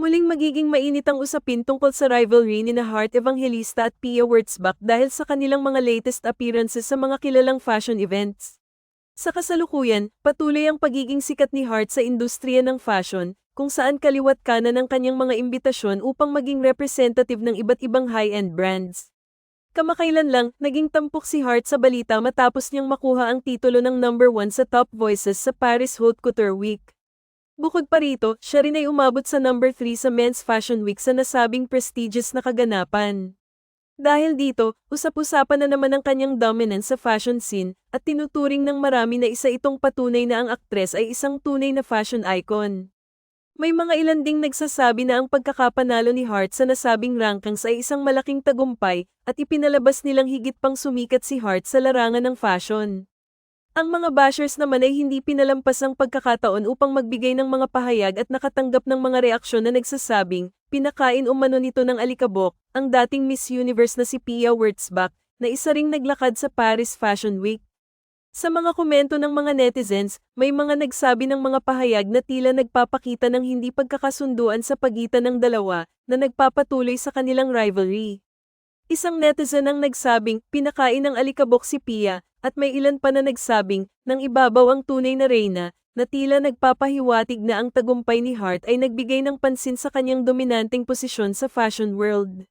Muling magiging mainit ang usapin tungkol sa rivalry ni na Heart Evangelista at Pia Wurtzbach dahil sa kanilang mga latest appearances sa mga kilalang fashion events. Sa kasalukuyan, patuloy ang pagiging sikat ni Hart sa industriya ng fashion, kung saan kaliwat kanan ang kanyang mga imbitasyon upang maging representative ng iba't ibang high-end brands. Kamakailan lang, naging tampok si Hart sa balita matapos niyang makuha ang titulo ng number one sa Top Voices sa Paris Haute Couture Week. Bukod pa rito, siya rin ay umabot sa number 3 sa Men's Fashion Week sa nasabing prestigious na kaganapan. Dahil dito, usap-usapan na naman ang kanyang dominance sa fashion scene at tinuturing ng marami na isa itong patunay na ang aktres ay isang tunay na fashion icon. May mga ilan ding nagsasabi na ang pagkakapanalo ni Hart sa nasabing rankings ay isang malaking tagumpay at ipinalabas nilang higit pang sumikat si Hart sa larangan ng fashion. Ang mga bashers naman ay hindi pinalampas ang pagkakataon upang magbigay ng mga pahayag at nakatanggap ng mga reaksyon na nagsasabing, pinakain umano nito ng alikabok, ang dating Miss Universe na si Pia Wurtzbach, na isa ring naglakad sa Paris Fashion Week. Sa mga komento ng mga netizens, may mga nagsabi ng mga pahayag na tila nagpapakita ng hindi pagkakasunduan sa pagitan ng dalawa na nagpapatuloy sa kanilang rivalry. Isang netizen ang nagsabing, pinakain ng alikabok si Pia, at may ilan pa na nagsabing, nang ibabaw ang tunay na reyna, na tila nagpapahiwatig na ang tagumpay ni Hart ay nagbigay ng pansin sa kanyang dominanteng posisyon sa fashion world.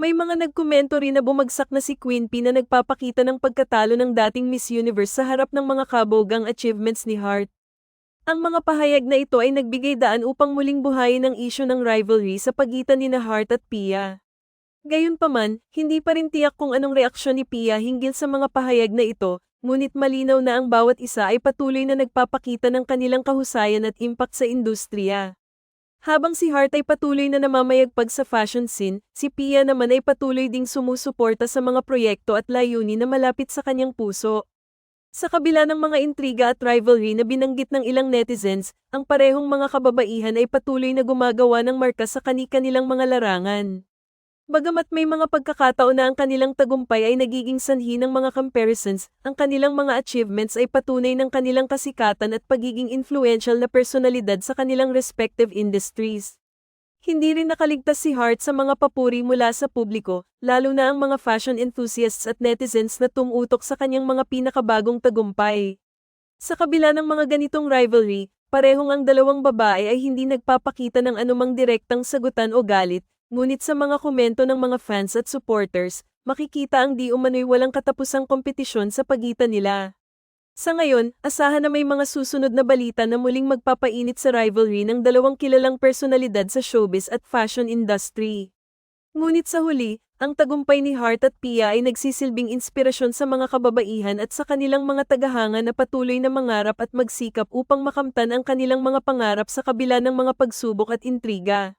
May mga nagkomento rin na bumagsak na si Queen P na nagpapakita ng pagkatalo ng dating Miss Universe sa harap ng mga kabogang achievements ni Hart. Ang mga pahayag na ito ay nagbigay daan upang muling buhayin ang isyu ng rivalry sa pagitan ni na Hart at Pia. Gayunpaman, hindi pa rin tiyak kung anong reaksyon ni Pia hinggil sa mga pahayag na ito, ngunit malinaw na ang bawat isa ay patuloy na nagpapakita ng kanilang kahusayan at impact sa industriya. Habang si Hart ay patuloy na namamayagpag sa fashion scene, si Pia naman ay patuloy ding sumusuporta sa mga proyekto at layunin na malapit sa kanyang puso. Sa kabila ng mga intriga at rivalry na binanggit ng ilang netizens, ang parehong mga kababaihan ay patuloy na gumagawa ng marka sa kani-kanilang mga larangan. Bagamat may mga pagkakataon na ang kanilang tagumpay ay nagiging sanhi ng mga comparisons, ang kanilang mga achievements ay patunay ng kanilang kasikatan at pagiging influential na personalidad sa kanilang respective industries. Hindi rin nakaligtas si Hart sa mga papuri mula sa publiko, lalo na ang mga fashion enthusiasts at netizens na tumutok sa kanyang mga pinakabagong tagumpay. Sa kabila ng mga ganitong rivalry, parehong ang dalawang babae ay hindi nagpapakita ng anumang direktang sagutan o galit, Ngunit sa mga komento ng mga fans at supporters, makikita ang di umano'y walang katapusang kompetisyon sa pagitan nila. Sa ngayon, asahan na may mga susunod na balita na muling magpapainit sa rivalry ng dalawang kilalang personalidad sa showbiz at fashion industry. Ngunit sa huli, ang tagumpay ni Hart at Pia ay nagsisilbing inspirasyon sa mga kababaihan at sa kanilang mga tagahanga na patuloy na mangarap at magsikap upang makamtan ang kanilang mga pangarap sa kabila ng mga pagsubok at intriga.